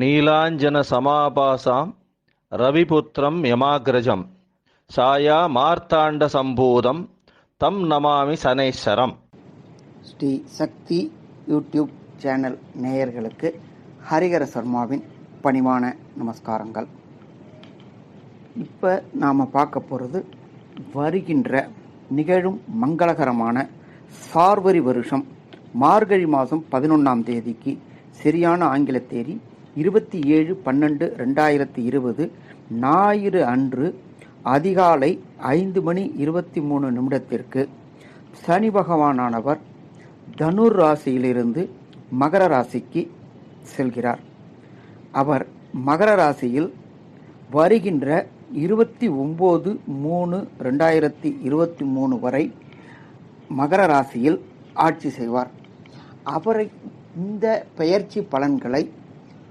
நீலாஞ்சன சமாபாசாம் ரவிபுத்திரம் யமாகிரஜம் சாயா மார்த்தாண்ட சம்போதம் தம் நமாமி சனேஸ்வரம். ஸ்ரீ சக்தி யூடியூப் சேனல் நேயர்களுக்கு ஹரிஹர சர்மாவின் பணிவான நமஸ்காரங்கள். இப்போ நாம் பார்க்க போகிறது வருகின்ற நிகழும் மங்களகரமான சார்வரி வருஷம் மார்கழி மாதம் பதினொன்றாம் தேதிக்கு சரியான ஆங்கில தேதி இருபத்தி ஏழு பன்னெண்டு ரெண்டாயிரத்தி இருபது ஞாயிறு அன்று அதிகாலை ஐந்து மணி இருபத்தி மூணு நிமிடத்திற்கு சனி பகவானானவர் தனுர் ராசியிலிருந்து மகர ராசிக்கு செல்கிறார். அவர் மகர ராசியில் வருகின்ற இருபத்தி ஒம்பது மூணு ரெண்டாயிரத்தி இருபத்தி மூணு வரை மகர ராசியில் ஆட்சி செய்வார். அவரை இந்த பெயர்ச்சி பலன்களை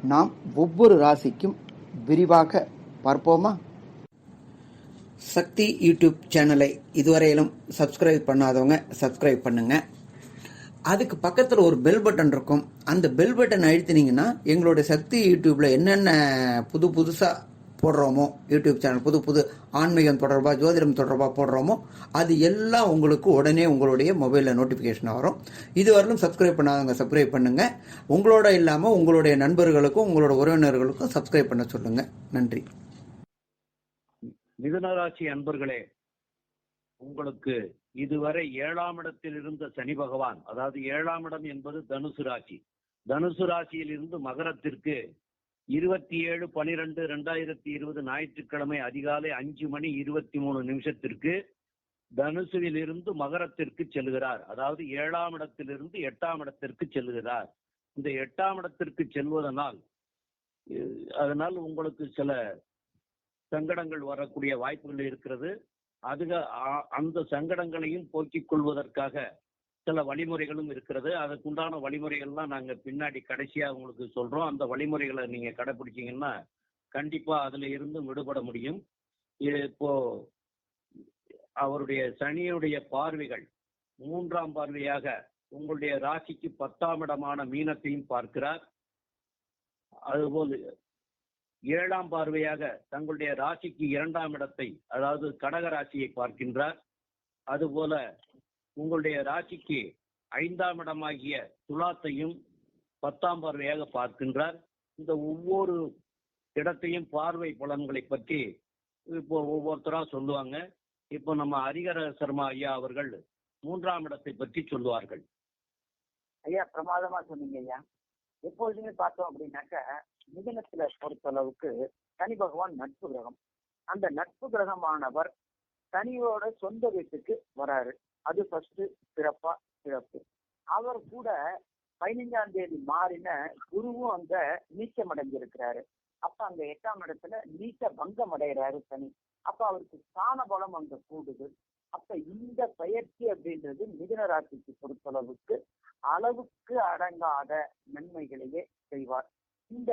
நாம் ஒவ்வொரு ராசிக்கும் விரிவாக பார்ப்போமா? சக்தி யூடியூப் சேனலை இதுவரையிலும் சப்ஸ்கிரைப் பண்ணாதவங்க சப்ஸ்கிரைப் பண்ணுங்க. அதுக்கு பக்கத்தில் ஒரு பெல் பட்டன் இருக்கும். அந்த பெல் பட்டன் அழுத்தினீங்கன்னா எங்களுடைய சக்தி யூடியூப்ல என்னென்ன புது புதுசாக போடுறோமோ? யூடியூப் சேனல் புது புது ஆன்மீகம் தொடர்பாக ஜோதிடம் தொடர்பாக போடுறோமோ? அது எல்லாம் உங்களுக்கு உடனே உங்களுடைய மொபைலில் நோட்டிஃபிகேஷன் வரும். இதுவரையிலும் சப்ஸ்கிரைப் பண்ணாதவங்க சப்ஸ்கிரைப் பண்ணுங்க. உங்களோட இல்லாமல் உங்களுடைய நண்பர்களுக்கும் உங்களோட உறவினர்களுக்கும் சப்ஸ்கிரைப் பண்ண சொல்லுங்கள் நன்றி. மிதுனராசி அன்பர்களே உங்களுக்கு இதுவரை ஏழாம் இடத்தில் இருந்த சனி பகவான் அதாவது ஏழாம் இடம் என்பது தனுசு ராசி. தனுசு ராசியில் இருந்து மகரத்திற்கு இருபத்தி ஏழு பனிரெண்டு ரெண்டாயிரத்தி இருபது ஞாயிற்றுக்கிழமை அதிகாலை அஞ்சு மணி இருபத்தி மூணு நிமிஷத்திற்கு தனுசுவில் இருந்து மகரத்திற்கு செல்கிறார். அதாவது ஏழாம் இடத்திலிருந்து எட்டாம் இடத்திற்கு செல்கிறார். இந்த எட்டாம் இடத்திற்கு செல்வதனால் அதனால் உங்களுக்கு சில சங்கடங்கள் வரக்கூடிய வாய்ப்புகள் இருக்கிறது. அதுக அ- அந்த சங்கடங்களையும் போக்கிக் கொள்வதற்காக சில வழிமுறைகளும் இருக்கிறது. அதுக்குண்டான வழிமுறைகள்லாம் நாங்க பின்னாடி கடைசியா உங்களுக்கு சொல்றோம். அந்த வழிமுறைகளை நீங்க கடைபிடிச்சீங்கன்னா கண்டிப்பா அதுல இருந்து விடுபட முடியும். இப்போ அவருடைய சனியுடைய பார்வைகள் மூன்றாம் பார்வையாக உங்களுடைய ராசிக்கு பத்தாம் இடமான மீனத்தையும் பார்க்கிறார். அதுபோல் ஏழாம் பார்வையாக தங்களுடைய ராசிக்கு இரண்டாம் இடத்தை அதாவது கடக ராசியை பார்க்கின்றார். அதுபோல உங்களுடைய ராசிக்கு ஐந்தாம் இடமாகிய துலாத்தையும் பத்தாம் பார்வையாக பார்க்கின்றார். இந்த ஒவ்வொரு இடத்தையும் பார்வை பலன்களை பற்றி இப்போ ஒவ்வொருத்தரா சொல்லுவாங்க. இப்போ நம்ம ஹரிகர சர்மா ஐயா அவர்கள் மூன்றாம் இடத்தை பற்றி சொல்லுவார்கள். ஐயா பிரமாதமா சொன்னீங்க ஐயா. எப்பொழுதுமே பார்த்தோம் அப்படின்னாக்க மிதனத்துல பொறுத்தளவுக்கு சனி பகவான் நட்பு கிரகம். அந்த நட்பு கிரகமானவர் சனியோட சொந்த வீட்டுக்கு வராரு. அது ஃபர்ஸ்ட் சிறப்பா சிறப்பு. அவர் கூட பதினைஞ்சாம் தேதி மாறின குருவும் அங்க நீச்சம் அடைஞ்சிருக்கிறாரு அப்ப அங்க எட்டாம் இடத்துல நீச்ச பங்கம் அடைகிறாரு சனி. அப்ப அவருக்கு ஸ்தான பலம் அங்க கூடுது. அப்ப இந்த பயிற்சி அப்படின்றது மிதுன ராசிக்கு பொறுத்தளவுக்கு அளவுக்கு அடங்காத நன்மைகளையே செய்வார். இந்த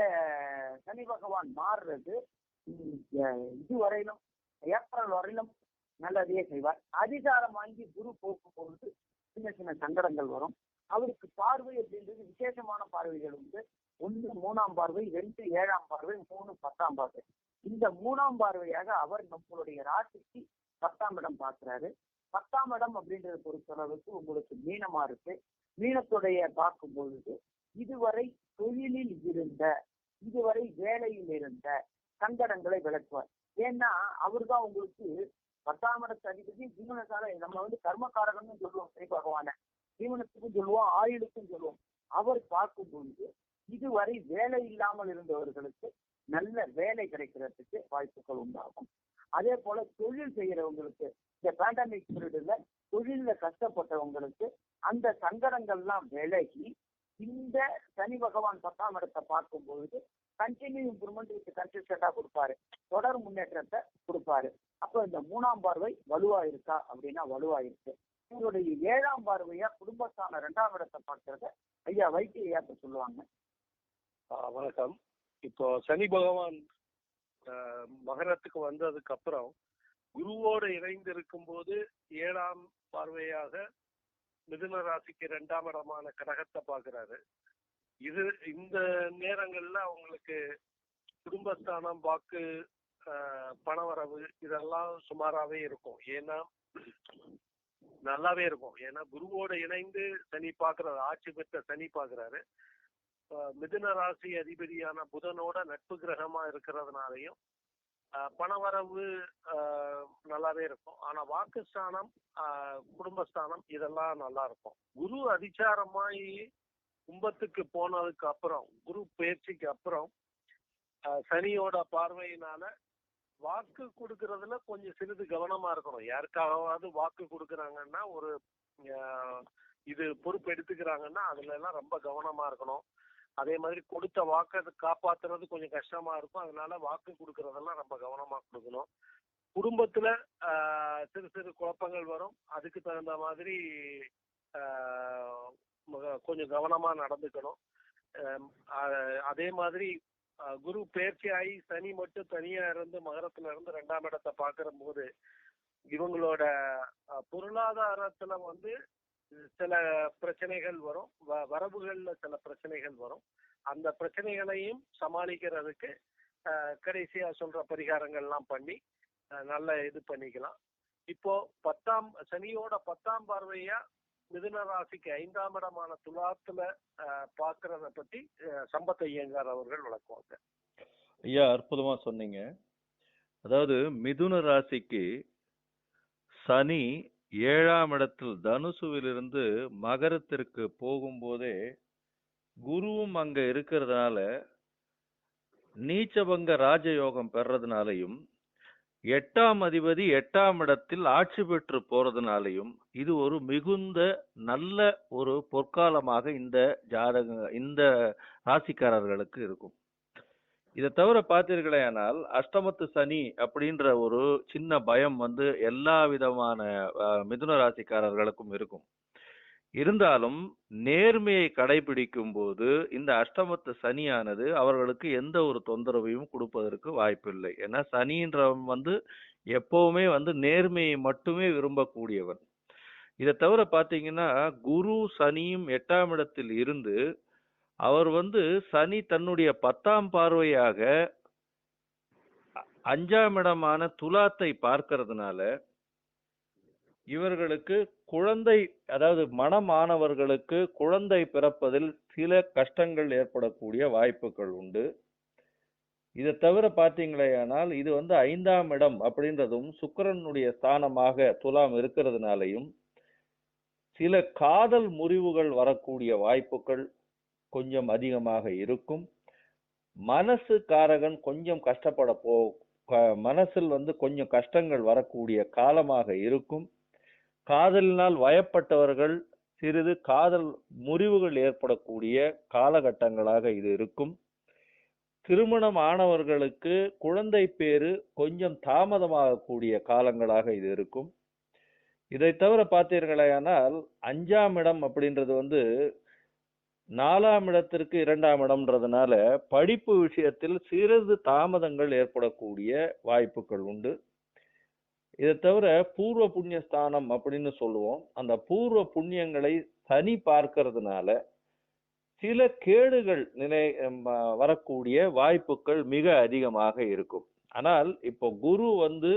சனி பகவான் மாறுறது இதுவரையிலும் ஏப்ரல் வரையிலும் நல்லதையே செய்வார். அதிகாரம் வாங்கி குரு போக்கும் பொழுது சின்ன சின்ன சங்கடங்கள் வரும். அவருக்கு பார்வை அப்படின்றது விசேஷமான பார்வைகள் உண்டு. ஒன்று மூணாம் பார்வை ரெண்டு ஏழாம் பார்வை மூணு பத்தாம் பார்வை. இந்த மூணாம் பார்வையாக அவர் நம்மளுடைய ராசிக்கு பத்தாம் இடம் பார்க்கிறாரு. பத்தாம் இடம் அப்படின்றத பொறுத்தளவுக்கு உங்களுக்கு மீனமா இருக்கு. மீனத்துடைய பார்க்கும் பொழுது இதுவரை தொழிலில் இருந்த இதுவரை வேலையில் இருந்த சங்கடங்களை விளக்குவார். ஏன்னா அவர்தான் உங்களுக்கு பத்தாம் இடத்து அதிபதி ஜீவனக்கார நம்ம வந்து கர்மக்காரகம்னு சொல்லுவோம் சரி பகவான ஜீவனத்துக்கும் சொல்லுவோம் ஆயுளுக்கும் சொல்லுவோம். அவர் பார்க்கும் பொழுது இதுவரை வேலை இல்லாமல் இருந்தவர்களுக்கு நல்ல வேலை கிடைக்கிறதுக்கு வாய்ப்புகள் உண்டாகும். அதே போல தொழில் செய்யறவங்களுக்கு இந்த பேண்டமிக் பீரியட்ல தொழில கஷ்டப்பட்டவங்களுக்கு அந்த சங்கடங்கள்லாம் விலகி இந்த சனி பகவான் பத்தாம் இடத்தை பார்க்கும் பொழுது கண்டினியூ இம்ப்ரூவ்மெண்ட் வித் கன்சிஸ்டண்டா கொடுப்பாரு. தொடர் முன்னேற்றத்தை கொடுப்பாரு. அப்போ இந்த மூணாம் பார்வை வலுவா இருக்கா அப்படின்னா வலுவா இருக்கு. உங்களுடைய ஏழாம் பார்வையா குடும்பத்தான ரெண்டாம் இடத்தை பார்க்கறத ஐயா வைத்திய ஏற்ற சொல்லுவாங்க வணக்கம். இப்போ சனி பகவான் மகரத்துக்கு வந்ததுக்கு அப்புறம் குருவோடு இணைந்து இருக்கும்போது ஏழாம் பார்வையாக மிதுன ராசிக்கு இரண்டாம் இடமான கடகத்தை பார்க்கிறாரு. இது இந்த நேரங்கள்ல அவங்களுக்கு குடும்பஸ்தானம் வாக்கு பணவரவு இதெல்லாம் சுமாராவே இருக்கும். ஏன்னா நல்லாவே இருக்கும். ஏன்னா குருவோட இணைந்து சனி பார்க்கறாரு. ஆட்சி பெற்ற சனி பார்க்கிறாரு. ஆஹ், மிதுன ராசி அதிபதியான புதனோட நட்பு கிரகமா இருக்கிறதுனாலையும் ஆஹ், பணவரவு ஆஹ், நல்லாவே இருக்கும். ஆனா வாக்குஸ்தானம் ஆஹ், குடும்பஸ்தானம் இதெல்லாம் நல்லா இருக்கும் குரு அதிச்சாரமாயி கும்பத்துக்கு போனதுக்கு அப்புறம் குரு பயிற்சிக்கு அப்புறம் ஆஹ், சனியோட பார்வையினால வாக்கு கொடுக்கறதுல கொஞ்சம் சிறிது கவனமா இருக்கணும். யாருக்காகவாவது வாக்கு கொடுக்கறாங்கன்னா ஒரு இது பொறுப்பு எடுத்துக்கிறாங்கன்னா அதுல எல்லாம் ரொம்ப கவனமா இருக்கணும். அதே மாதிரி கொடுத்த வாக்கை காப்பாத்துறது கொஞ்சம் கஷ்டமா இருக்கும். அதனால வாக்கு கொடுக்கறதெல்லாம் ரொம்ப கவனமா கொடுக்கணும். குடும்பத்துல சிறு சிறு குழப்பங்கள் வரும். அதுக்கு தகுந்த மாதிரி மக- கொஞ்சம் கவனமா நடந்துக்கணும். அதே மாதிரி குரு பயிற்சி ஆகி சனி மட்டும் தனியா இருந்து மகரத்துல இருந்து ரெண்டாம் இடத்தை பாக்குற போது இவங்களோட பொருளாதாரத்துல வந்து சில பிரச்சனைகள் வரும். வ- வரவுகள்ல சில பிரச்சனைகள் வரும். அந்த பிரச்சனைகளையும் சமாளிக்கிறதுக்கு கடைசியா சொல்ற பரிகாரங்கள்லாம் பண்ணி நல்ல இது பண்ணிக்கலாம். இப்போ பத்தாம் சனியோட பத்தாம் பார்வையா மிதுன ராசிக்கு ஐந்தாம் இடமான துலாத்துல பாக்குறத பத்தி சம்பத் ஐயங்கார் அவர்கள் விளக்குவாங்க. ஐயா அற்புதமா சொன்னீங்க. அதாவது மிதுன ராசிக்கு சனி ஏழாம் இடத்தில் தனுசுவிலிருந்து மகரத்திற்கு போகும்போதே குருவும் அங்க இருக்கிறதுனால நீச்சபங்க ராஜயோகம் பெறதுனாலையும் எட்டாம் அதிபதி எட்டாம் இடத்தில் ஆட்சி பெற்று போறதுனாலையும் இது ஒரு மிகுந்த நல்ல ஒரு பொற்காலமாக இந்த ஜாதக இந்த ராசிக்காரர்களுக்கு இருக்கும். இதை தவிர பார்த்தீர்களேனால் அஷ்டமத்து சனி அப்படின்ற ஒரு சின்ன பயம் வந்து எல்லா விதமான மிதுன ராசிக்காரர்களுக்கும் இருக்கும். இருந்தாலும் நேர்மையை கடைபிடிக்கும் போது இந்த அஷ்டமத்து சனியானது அவர்களுக்கு எந்த ஒரு தொந்தரவையும் கொடுப்பதற்கு வாய்ப்பில்லை. ஏன்னா சனின்றவன் வந்து எப்பவுமே வந்து நேர்மையை மட்டுமே விரும்பக்கூடியவன். இதை தவிர பார்த்தீங்கன்னா குரு சனியும் எட்டாம் இடத்தில் இருந்து அவர் வந்து சனி தன்னுடைய பத்தாம் பார்வையாக அஞ்சாம் இடமான துலாத்தை பார்க்கறதுனால இவர்களுக்கு குழந்தை அதாவது மனமானவர்களுக்கு குழந்தை பிறப்பதில் சில கஷ்டங்கள் ஏற்படக்கூடிய வாய்ப்புகள் உண்டு. இதை தவிர பார்த்தீங்களேயானால் இது வந்து ஐந்தாம் இடம் அப்படின்றதும் சுக்கரனுடைய ஸ்தானமாக துலாம் இருக்கிறதுனாலையும் சில காதல் முறிவுகள் வரக்கூடிய வாய்ப்புகள் கொஞ்சம் அதிகமாக இருக்கும். மனசு காரகன் கொஞ்சம் கஷ்டப்பட போ மனசில் வந்து கொஞ்சம் கஷ்டங்கள் வரக்கூடிய காலமாக இருக்கும். காதலினால் வயப்பட்டவர்கள் சிறிது காதல் முறிவுகள் ஏற்படக்கூடிய காலகட்டங்களாக இது இருக்கும். திருமணம் ஆனவர்களுக்கு குழந்தை பேரு கொஞ்சம் தாமதமாகக்கூடிய காலங்களாக இது இருக்கும். இதை தவிர பார்த்தீர்களேயானால் அஞ்சாம் இடம் அப்படின்றது வந்து நாலாம் இடத்திற்கு இரண்டாம் இடம்ன்றதுனால படிப்பு விஷயத்தில் சிறிது தாமதங்கள் ஏற்படக்கூடிய வாய்ப்புகள் உண்டு. இதை தவிர பூர்வ புண்ணிய ஸ்தானம் அப்படின்னு சொல்லுவோம். அந்த பூர்வ புண்ணியங்களை சனி பார்க்கறதுனால சில கேடுகள் நிலை ம, வரக்கூடிய வாய்ப்புகள் மிக அதிகமாக இருக்கும். ஆனால் இப்போ குரு வந்து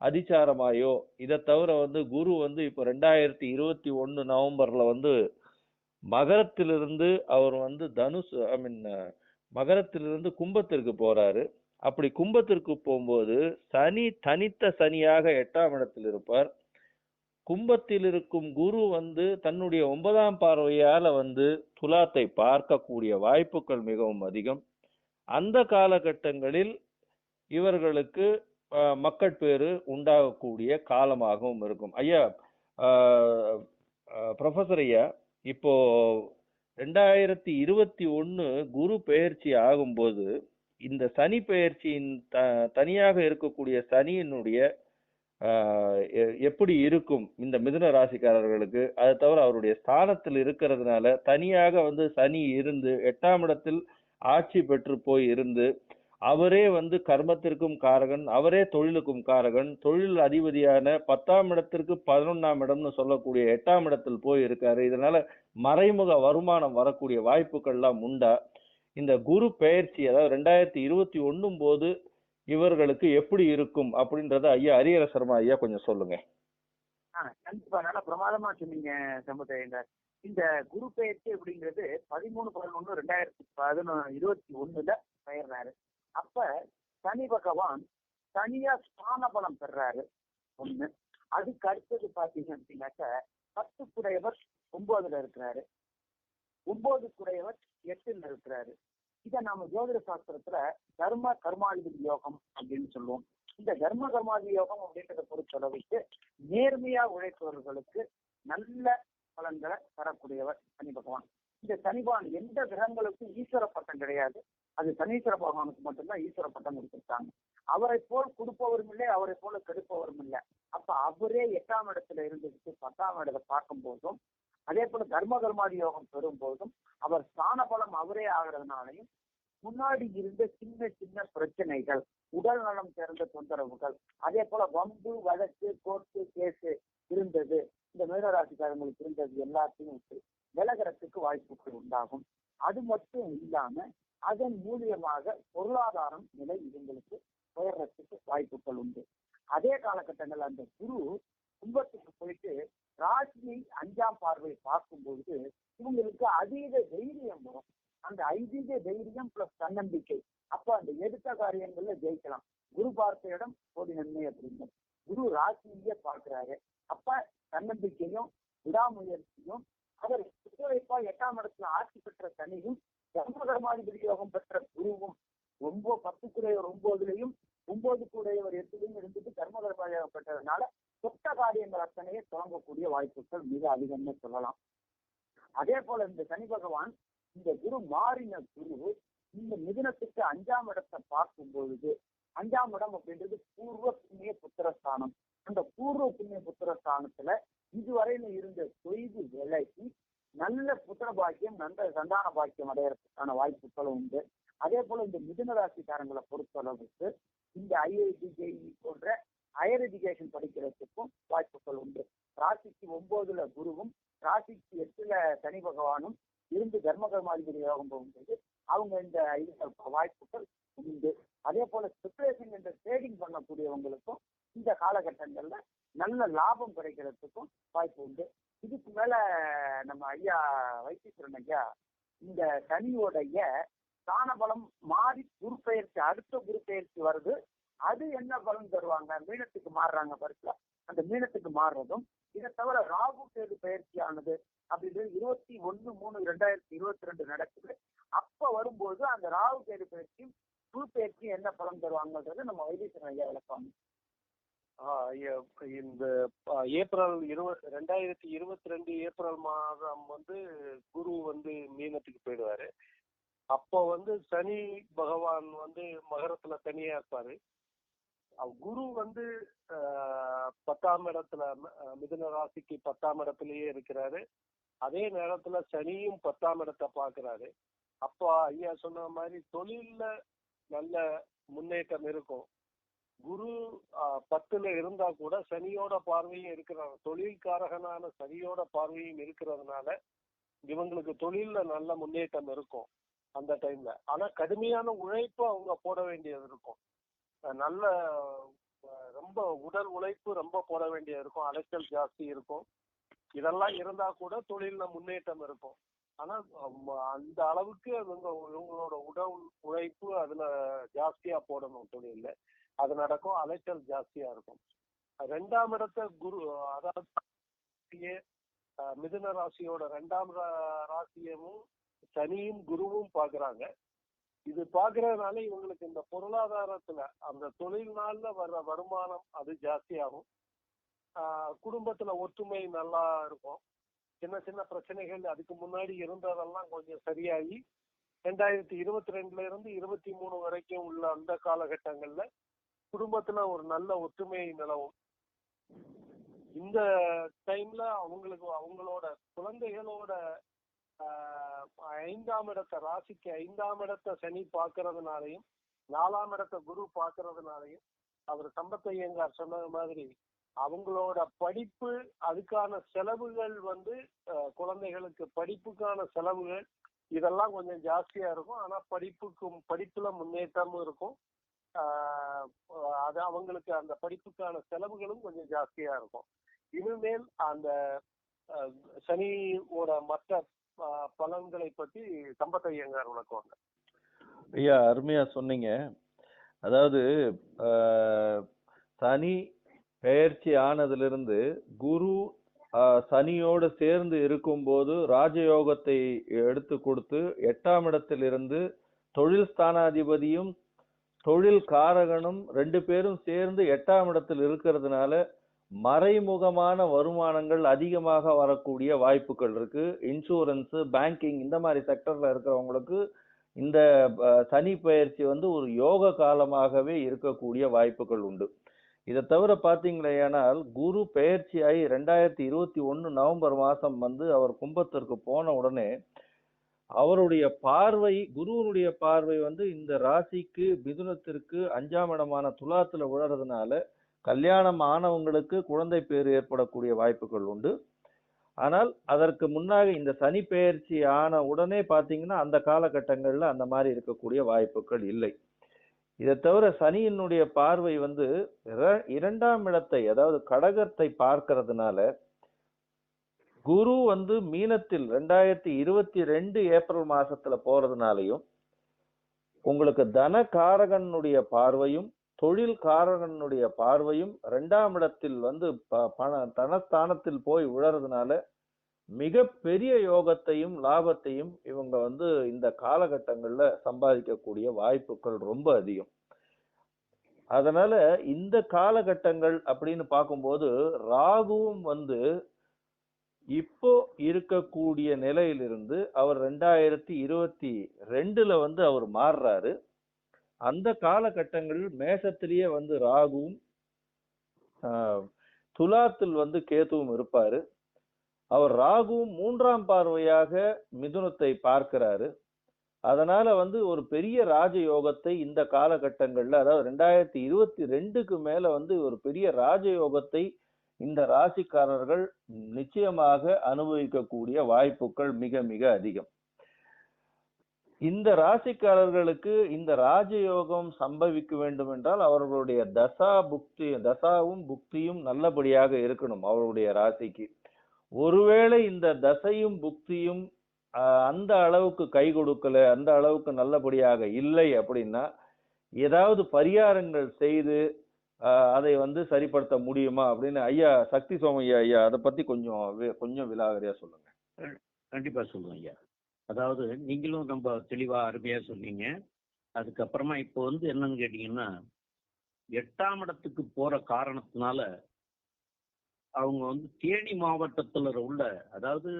அதிச்சாரமாயோ இதை தவிர வந்து குரு வந்து இப்போ ரெண்டாயிரத்தி இருபத்தி ஒன்று நவம்பர்ல வந்து மகரத்திலிருந்து அவர் வந்து தனுஷ் ஐ மீன் மகரத்திலிருந்து கும்பத்திற்கு போறாரு. அப்படி கும்பத்திற்கு போகும்போது சனி தனித்த சனியாக எட்டாம் இடத்தில் இருப்பார். கும்பத்தில் இருக்கும் குரு வந்து தன்னுடைய ஒன்பதாம் பார்வையால வந்து துலாத்தை பார்க்கக்கூடிய வாய்ப்புகள் மிகவும் அதிகம். அந்த காலகட்டங்களில் இவர்களுக்கு மக்கட்பேறு உண்டாகக்கூடிய காலமாகவும் இருக்கும். ஐயா ப்ரொஃபசர் ஐயா இப்போ ரெண்டாயிரத்தி இருபத்தி ஒன்று குரு பெயர்ச்சி ஆகும்போது இந்த சனி பெயர்ச்சியின் த தனியாக இருக்கக்கூடிய சனியினுடைய எ- எப்படி இருக்கும் இந்த மிதுன ராசிக்காரர்களுக்கு? அதை தவிர அவருடைய ஸ்தானத்தில் இருக்கிறதுனால தனியாக வந்து சனி இருந்து எட்டாம் இடத்தில் ஆட்சி பெற்று போய் இருந்து அவரே வந்து கர்மத்திற்கும் காரகன் அவரே தொழிலுக்கும் காரகன் தொழில் அதிபதியான பத்தாம் இடத்திற்கு பதினொன்னாம் இடம்னு சொல்லக்கூடிய எட்டாம் இடத்தில் போய் இருக்காரு இதனால மறைமுக வருமானம் வரக்கூடிய வாய்ப்புகள்லாம் உண்டா? இந்த குரு பெயர்ச்சி அதாவது ரெண்டாயிரத்தி இருபத்தி ஒன்றும் போது இவர்களுக்கு எப்படி இருக்கும் அப்படின்றத ஐயா ஹரிஹர சர்மா ஐயா கொஞ்சம் சொல்லுங்க. ஆ, கண்டிப்பா. நல்லா பிரமாதமா சொன்னீங்க சமுதாயங்க இந்த குரு பெயர்ச்சி அப்படிங்கிறது பதிமூணு பதினொன்னு ரெண்டாயிரத்தி பதினொன்று இருபத்தி ஒண்ணுல பெயர்றாரு. அப்ப சனி பகவான் தனியா ஸ்தான பலம் பெறாரு. ஒண்ணு. அதுக்கு அடுத்தது பாத்தீங்க அப்படின்னாக்க பத்து ஒன்பதுல இருக்கிறாரு. ஒன்பது குறையவர் எட்டுல இருக்கிறாரு இத நாம ஜோதிட சாஸ்திரத்துல தர்ம கர்மாதிபதி யோகம் அப்படின்னு சொல்லுவோம். இந்த தர்ம கர்மாதி யோகம் அப்படின்றத பொறுத்தளவுக்கு நேர்மையா உழைப்பவர்களுக்கு நல்ல பலன்களை தரக்கூடியவர் சனி பகவான். இந்த சனிபான் எந்த கிரகங்களுக்கும் ஈஸ்வர பட்டம் கிடையாது. அது சனீஸ்வர பகவானுக்கு மட்டும்தான் ஈஸ்வர பட்டம் கொடுத்திருக்காங்க. அவரை போல் கொடுப்பவரும் இல்லை அவரை போல கெடுப்பவரும் இல்லை. அப்ப அவரே எட்டாம் இடத்துல இருந்துட்டு பத்தாம் இடத்தை பார்க்கும் போதும் அதே போல தர்ம கர்மாதி யோகம் பெறும் போதும் அவர் ஸ்தான பலம் அவரே ஆகிறதுனாலையும் முன்னாடி இருந்த சின்ன சின்ன பிரச்சனைகள் உடல் நலம் சேர்ந்த தொந்தரவுகள் அதே போல வம்பு வழக்கு கோர்ட்டு கேஸு இருந்தது இந்த மீனராசிக்காரங்களுக்கு இருந்தது எல்லாத்தையும் விட்டு விலகிறதுக்கு வாய்ப்புகள் உண்டாகும். அது மட்டும் இல்லாம அதன் மூலியமாக பொருளாதாரம் நிலை இவங்களுக்கு உயர்றதுக்கு வாய்ப்புகள் உண்டு. அதே காலகட்டங்கள் அந்த குரு கும்பத்துக்கு போயிட்டு ராசியை அஞ்சாம் பார்வை பார்க்கும் பொழுது இவங்களுக்கு அதீத தைரியம் வரும் அந்த ஐதீக தைரியம் பிளஸ் தன்னம்பிக்கை. அப்ப அந்த எடுத்த காரியங்கள்ல ஜெயிக்கலாம். குரு பார்த்த இடம் கோடி நன்மை அப்படின்னு. குரு ராசியே பார்க்கிறாரு. அப்ப தன்னம்பிக்கையும் விடாமுயற்சியும் அவர் ஒத்துழைப்பா எட்டாம் இடத்துல ஆட்சி பெற்ற சனியும் தர்மகர்மாதிபதி யோகம் பெற்ற குருவும் ரொம்ப பத்துக்குடையவர் ஒன்பதுலையும் துவங்கக்கூடிய தொடங்கக்கூடிய வாய்ப்புகள் மிக அதிகம்னு சொல்லலாம். அதே போல இந்த சனி பகவான் இந்த குரு மாறின குரு இந்த மிதுனத்துக்கு அஞ்சாம் இடத்தை பார்க்கும் பொழுது அஞ்சாம் இடம் அப்படின்றது பூர்வ புண்ணிய புத்திரஸ்தானம். அந்த பூர்வ புண்ணிய புத்திரஸ்தானத்துல இதுவரையில இருந்த தொய்வு விலகி நல்ல புத்திர பாக்கியம் நல்ல சந்தான பாக்கியம் அடையறதுக்கான வாய்ப்புகளும் உண்டு. அதே போல இந்த மிதுன ராசிக்காரங்களை பொறுத்தளவுக்கு இந்த ஐஐடி ஜேஇ போன்ற ஹையர் எஜுகேஷன் படிக்கிறதுக்கும் வாய்ப்புகள் உண்டு. ராசிக்கு ஒன்பதுல குருவும் ராசிக்கு எட்டுல சனி பகவானும் இருந்து தர்மகர்மாதிபதி யோகம் போகும்போது அவங்க இந்த வாய்ப்புகள் உண்டு. அதே போல ஸ்பெகுலேஷன் என்ற ட்ரேடிங் பண்ணக்கூடியவங்களுக்கும் இந்த காலகட்டங்கள்ல நல்ல லாபம் கிடைக்கிறதுக்கும் வாய்ப்பு உண்டு. இதுக்கு மேல நம்ம ஐயா வைத்தீஸ்வரன் ஐயா இந்த சனியோடைய தானபலம் மாறி குருப்பெயர்ச்சி அடுத்த குருப்பெயர்ச்சி வருது. அது என்ன பலன் தருவாங்க? மீனத்துக்கு மாறுறாங்க பரிசுல அந்த மீனத்துக்கு மாறுறதும் இதை தவிர ராகு கேது பயிற்சியானது அப்படின்றது இருபத்தி ஒண்ணு மூணு ரெண்டாயிரத்தி இருபத்தி ரெண்டு நடக்குது. அப்ப வரும்போது அந்த ராகு கேது பயிற்சியும் குரு பயிற்சியும் என்ன பலன் தருவாங்கன்றது நம்ம வைத்தீஸ்வரன் ஐயா விளக்கம் ஆஹ் இந்த ஏப்ரல் இருபது ரெண்டாயிரத்தி இருபத்தி ரெண்டு ஏப்ரல் மாதம் வந்து குரு வந்து மீனத்துக்கு போயிடுவாரு. அப்போ வந்து சனி பகவான் வந்து மகரத்துல தனியா இருப்பாரு. குரு வந்து ஆஹ், பத்தாம் இடத்துல மிதுன ராசிக்கு பத்தாம் இடத்துலயே இருக்கிறாரு. அதே நேரத்துல சனியும் பத்தாம் இடத்தை பாக்குறாரு அப்போ ஐயா சொன்ன மாதிரி தொழில்ல நல்ல முன்னேற்றம் இருக்கும். குரு ஆஹ், பத்துல இருந்தா கூட சனியோட பார்வையும் இருக்கிறாங்க தொழில்காரகனான சனியோட பார்வையும் இருக்கிறதுனால இவங்களுக்கு தொழில்ல நல்ல முன்னேற்றம் இருக்கும் அந்த டைம்ல ஆனா கடுமையான உழைப்பு அவங்க போட வேண்டியது இருக்கும். நல்ல ரொம்ப உடல் உழைப்பு ரொம்ப போட வேண்டியது இருக்கும். அலைச்சல் ஜாஸ்தி இருக்கும். இதெல்லாம் இருந்தா கூட தொழில முன்னேற்றம் இருக்கும். ஆனா அந்த அளவுக்கு இவங்க இவங்களோட உடல் உழைப்பு அதுல ஜாஸ்தியா போடணும் தொழில அது நடக்கும். அலைச்சல் ஜாஸ்தியா இருக்கும். ரெண்டாம் இடத்த குரு அதாவது மிதுன ராசியோட ரெண்டாம் ரா- ராசியமும் சனியும் குருவும் பாக்குறாங்க. இது பாக்குறதுனால இவங்களுக்கு இந்த பொருளாதாரத்துல அந்த தொழில்னால வர்ற வருமானம் அது ஜாஸ்தியாகும். குடும்பத்துல ஒற்றுமை நல்லா இருக்கும். சின்ன சின்ன பிரச்சனைகள் அதுக்கு முன்னாடி இருந்ததெல்லாம் கொஞ்சம் சரியாகி ரெண்டாயிரத்தி இருபத்தி ரெண்டுல இருந்து இருபத்தி மூணு வரைக்கும் உள்ள அந்த காலகட்டங்கள்ல குடும்பத்துல ஒரு நல்ல ஒற்றுமை நிலவும். இந்த டைம்ல அவங்களுக்கு அவங்களோட குழந்தைகளோட ஐந்தாம் இடத்தை ராசிக்கு ஐந்தாம் இடத்தை சனி பார்க்கறதுனாலையும் நாலாம் இடத்தை குரு பார்க்கறதுனாலையும் அவர் சம்பத்தையங்கார் சொன்ன மாதிரி அவங்களோட படிப்பு அதுக்கான செலவுகள் வந்து குழந்தைகளுக்கு படிப்புக்கான செலவுகள் இதெல்லாம் கொஞ்சம் ஜாஸ்தியா இருக்கும். ஆனா படிப்புக்கும் படிப்புல முன்னேற்றமும் இருக்கும். அது அவங்களுக்கு அந்த படிப்புக்கான செலவுகளும் கொஞ்சம் ஜாஸ்தியா இருக்கும். இனிமேல் அந்த சனியோட மற்ற பலன்களை பத்தி சம்பத்தையங்கார் விளக்குவாங்க. ஐயா அருமையா சொன்னீங்க. அதாவது ஆஹ், சனி பெயர்ச்சி ஆனதிலிருந்து குரு சனியோடு சேர்ந்து இருக்கும்போது ராஜயோகத்தை எடுத்து கொடுத்து எட்டாம் இடத்திலிருந்து தொழில் ஸ்தானாதிபதியும் தொழில் காரகனும் ரெண்டு பேரும் சேர்ந்து எட்டாம் இடத்தில் இருக்கிறதுனால மறைமுகமான வருமானங்கள் அதிகமாக வரக்கூடிய வாய்ப்புகள் இருக்கு. இன்சூரன்ஸ் பேங்கிங் இந்த மாதிரி செக்டர்ல இருக்கிறவங்களுக்கு இந்த சனி பயிற்சி வந்து ஒரு யோக காலமாகவே இருக்கக்கூடிய வாய்ப்புகள் உண்டு. இதை தவிர பார்த்தீங்களேயானால் குரு பெயர்ச்சியாகி ரெண்டாயிரத்தி இருபத்தி ஒன்று நவம்பர் மாதம் வந்து அவர் கும்பத்திற்கு போன உடனே அவருடைய பார்வை குருவனுடைய பார்வை வந்து இந்த ராசிக்கு மிதுனத்திற்கு அஞ்சாம் இடமான துலாத்துல உழறதுனால கல்யாணம் ஆனவங்களுக்கு குழந்தை பேர் ஏற்படக்கூடிய வாய்ப்புகள் உண்டு. ஆனால் அதற்கு முன்னாக இந்த சனி பெயர்ச்சி ஆன உடனே பார்த்தீங்கன்னா அந்த காலகட்டங்களில் அந்த மாதிரி இருக்கக்கூடிய வாய்ப்புகள் இல்லை. இதை தவிர சனியினுடைய பார்வை வந்து இர- இரண்டாம் இடத்தை அதாவது கடகத்தை பார்க்கறதுனால குரு வந்து மீனத்தில் ரெண்டாயிரத்தி இருபத்தி ரெண்டு ஏப்ரல் மாசத்துல போறதுனாலையும் உங்களுக்கு தன காரகனுடைய பார்வையும் தொழில்காரகனுடைய பார்வையும் ரெண்டாம் இடத்தில் வந்து ப- பண தனஸ்தானத்தில் போய் உழறதுனால மிக பெரிய யோகத்தையும் லாபத்தையும் இவங்க வந்து இந்த காலகட்டங்கள்ல சம்பாதிக்கக்கூடிய வாய்ப்புகள் ரொம்ப அதிகம். அதனால இந்த காலகட்டங்கள் அப்படின்னு பார்க்கும்போது ராகுவும் வந்து இப்போ இருக்கக்கூடிய நிலையிலிருந்து அவர் ரெண்டாயிரத்தி இருபத்தி ரெண்டுல வந்து அவர் மாறுறாரு. அந்த காலகட்டங்களில் மேசத்திலேயே வந்து ராகுவும் துலாத்தில் வந்து கேதுவும் இருப்பாரு. அவர் ராகுவும் மூன்றாம் பார்வையாக மிதுனத்தை பார்க்கிறாரு. அதனால வந்து ஒரு பெரிய ராஜயோகத்தை இந்த காலகட்டங்கள்ல அதாவது ரெண்டாயிரத்தி இருபத்தி ரெண்டுக்கு மேல வந்து ஒரு பெரிய ராஜயோகத்தை இந்த ராசிக்காரர்கள் நிச்சயமாக அனுபவிக்கக்கூடிய வாய்ப்புகள் மிக மிக அதிகம். இந்த ராசிக்காரர்களுக்கு இந்த ராஜயோகம் சம்பவிக்க வேண்டும் என்றால் அவர்களுடைய தசா புக்தி தசாவும் புக்தியும் நல்லபடியாக இருக்கணும் அவருடைய ராசிக்கு. ஒருவேளை இந்த தசையும் புக்தியும் அந்த அளவுக்கு கை கொடுக்கல அந்த அளவுக்கு நல்லபடியாக இல்லை அப்படின்னா ஏதாவது பரிகாரங்கள் செய்து அதை வந்து சரிப்படுத்த முடியுமா அப்படின்னு ஐயா சக்தி சோமையா ஐயா அதை பத்தி கொஞ்சம் கொஞ்சம் விலாகரியா சொல்லுங்க. கண்டிப்பா சொல்லுவேன் ஐயா. அதாவது நீங்களும் ரொம்ப தெளிவா அருமையா சொன்னீங்க. அதுக்கப்புறமா இப்போ வந்து என்னன்னு கேட்டீங்கன்னா எட்டாம் இடத்துக்கு போற காரணத்தினால அவங்க வந்து தேனி மாவட்டத்துல உள்ள அதாவது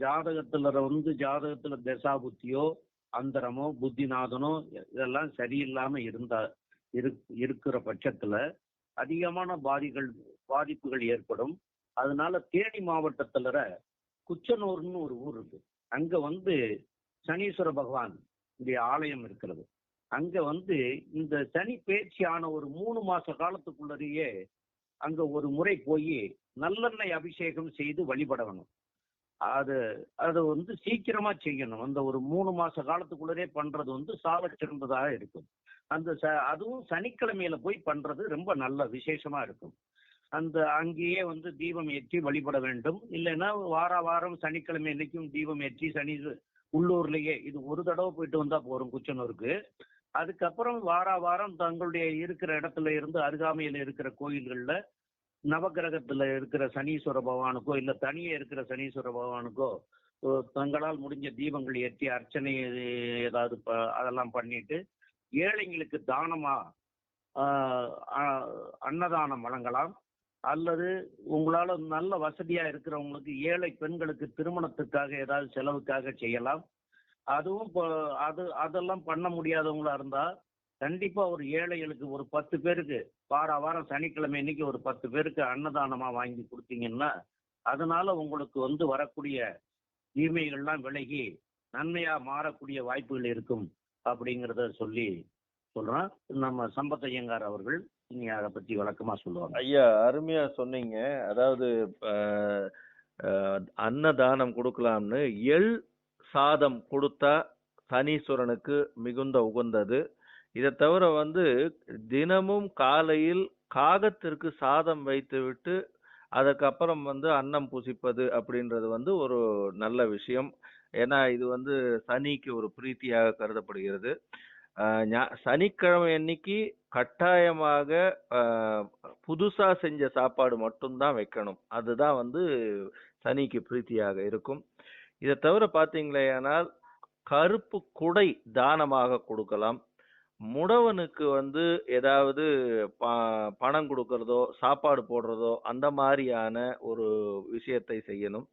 ஜாதகத்துல வந்து ஜாதகத்துல தசாபுத்தியோ அந்தரமோ புத்திநாதனோ இதெல்லாம் சரியில்லாம இருந்தா இரு இருக்கிற பட்சத்துல அதிகமான பாதிகள் பாதிப்புகள் ஏற்படும். அதனால தேனி மாவட்டத்துல குச்சனூர்னு ஒரு ஊர் இருக்கு. அங்க வந்து சனீஸ்வர பகவான் ஆலயம் இருக்கிறது. அங்க வந்து இந்த சனி பேச்சியான ஒரு மூணு மாச காலத்துக்குள்ளதையே அங்க ஒரு முறை போய் நல்லெண்ணெய் அபிஷேகம் செய்து வழிபடணும். அது அது வந்து சீக்கிரமா செய்யணும். அந்த ஒரு மூணு மாச காலத்துக்குள்ளதே பண்றது வந்து சாவச் சிறந்ததாக இருக்கும். அந்த ச- அதுவும் சனிக்கிழமையில போய் பண்றது ரொம்ப நல்ல விசேஷமா இருக்கும். அந்த அங்கேயே வந்து தீபம் ஏற்றி வழிபட வேண்டும். இல்லைன்னா வார வாரம் சனிக்கிழமை இன்னைக்கும் தீபம் ஏற்றி சனி உள்ளூர்லயே இது ஒரு தடவை போயிட்டு வந்தா போறோம் குச்சனூருக்கு. அதுக்கப்புறம் வார வாரம் தங்களுடைய இருக்கிற இடத்துல இருந்து அருகாமையில இருக்கிற கோயில்கள்ல நவகிரகத்துல இருக்கிற சனீஸ்வர பகவானுக்கோ இல்ல தனியே இருக்கிற சனீஸ்வர பகவானுக்கோ தங்களால் முடிஞ்ச தீபங்கள் ஏற்றி அர்ச்சனை ஏதாவது ப- அதெல்லாம் பண்ணிட்டு ஏழைங்களுக்கு தானமா அன்னதானம் வழங்கலாம். அல்லது உங்களால நல்ல வசதியா இருக்கிறவங்களுக்கு ஏழை பெண்களுக்கு திருமணத்துக்காக ஏதாவது செலவுக்காக செய்யலாம். அதுவும் இப்போ அது அதெல்லாம் பண்ண முடியாதவங்களா இருந்தா கண்டிப்பா ஒரு ஏழைகளுக்கு ஒரு பத்து பேருக்கு வார வாரம் சனிக்கிழமை இன்னைக்கு ஒரு பத்து பேருக்கு அன்னதானமா வாங்கி கொடுத்தீங்கன்னா அதனால உங்களுக்கு வந்து வரக்கூடிய தீமைகள்லாம் விலகி நன்மையா மாறக்கூடிய வாய்ப்புகள் இருக்கும் அப்படிங்கிறத சொல்லி சொல்றேன். நம்ம சம்பத் ஐயங்கார் அவர்கள் நீங்க அதை பத்தி வழக்கமா சொல்லுவாங்க. ஐயா அருமையா சொன்னீங்க. அதாவது அன்னதானம் கொடுக்கலாம்னு எள் சாதம் கொடுத்தா சனீஸ்வரனுக்கு மிகுந்த உகந்தது. இதை தவிர வந்து தினமும் காலையில் காகத்திற்கு சாதம் வைத்துவிட்டு அதுக்கப்புறம் வந்து அன்னம் புசிப்பது அப்படின்றது வந்து ஒரு நல்ல விஷயம். ஏன்னா இது வந்து சனிக்கு ஒரு பிரீத்தியாக கருதப்படுகிறது. சனிக்கிழமை அன்னைக்கு கட்டாயமாக புதுசாக புதுசா செஞ்ச சாப்பாடு மட்டும்தான் வைக்கணும். அதுதான் வந்து சனிக்கு பிரீத்தியாக இருக்கும். இதை தவிர பார்த்தீங்களேயானால் கருப்பு குடை தானமாக கொடுக்கலாம். முடவனுக்கு வந்து ஏதாவது ப- பணம் கொடுக்கறதோ சாப்பாடு போடுறதோ அந்த மாதிரியான ஒரு விஷயத்தை செய்யணும்.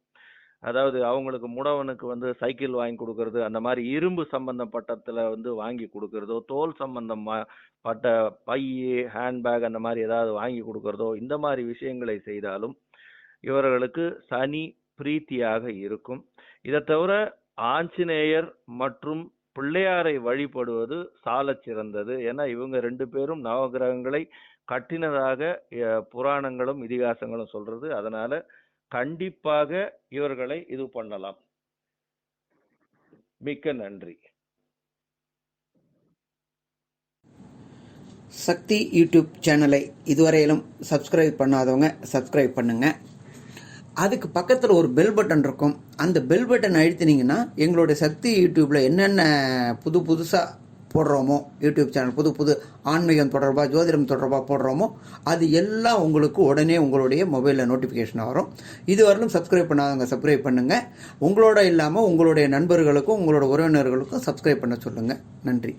அதாவது அவங்களுக்கு முடவனுக்கு வந்து சைக்கிள் வாங்கி கொடுக்கறது அந்த மாதிரி இரும்பு சம்பந்தப்பட்டத்தில் வந்து வாங்கி கொடுக்கறதோ தோல் சம்பந்தம் பட்ட பை ஹேண்ட்பேக் அந்த மாதிரி ஏதாவது வாங்கி கொடுக்கறதோ இந்த மாதிரி விஷயங்களை செய்தாலும் இவர்களுக்கு சனி பிரீத்தியாக இருக்கும். இதை தவிர ஆஞ்சநேயர் மற்றும் பிள்ளையாரை வழிபடுவது சால சிறந்தது. ஏன்னா இவங்க ரெண்டு பேரும் நவகிரகங்களை கட்டினதாக புராணங்களும் இதிகாசங்களும் சொல்றது. அதனால கண்டிப்பாக இவர்களை இது பண்ணலாம். மிக்க நன்றி. சக்தி யூடியூப் சேனலை இதுவரையிலும் சப்ஸ்கிரைப் பண்ணாதவங்க சப்ஸ்கிரைப் பண்ணுங்க. அதுக்கு பக்கத்தில் ஒரு பெல் பட்டன் இருக்கும். அந்த பெல் பட்டன் அழுத்தினீங்கன்னா எங்களுடைய சக்தி யூடியூப்பில் என்னென்ன புது புதுசாக போடுறோமோ? யூடியூப் சேனல் புது புது ஆன்மீகம் தொடர்பாக ஜோதிடம் தொடர்பாக போடுறோமோ அது எல்லாம் உங்களுக்கு உடனே உங்களுடைய மொபைலில் நோட்டிஃபிகேஷன் வரும். இதுவரையிலும் சப்ஸ்கிரைப் பண்ணாதவங்க சப்ஸ்கிரைப் பண்ணுங்கள் உங்களோட இல்லாமல் உங்களுடைய நண்பர்களுக்கும் உங்களோட உறவினர்களுக்கும் சப்ஸ்கிரைப் பண்ண சொல்லுங்கள் நன்றி.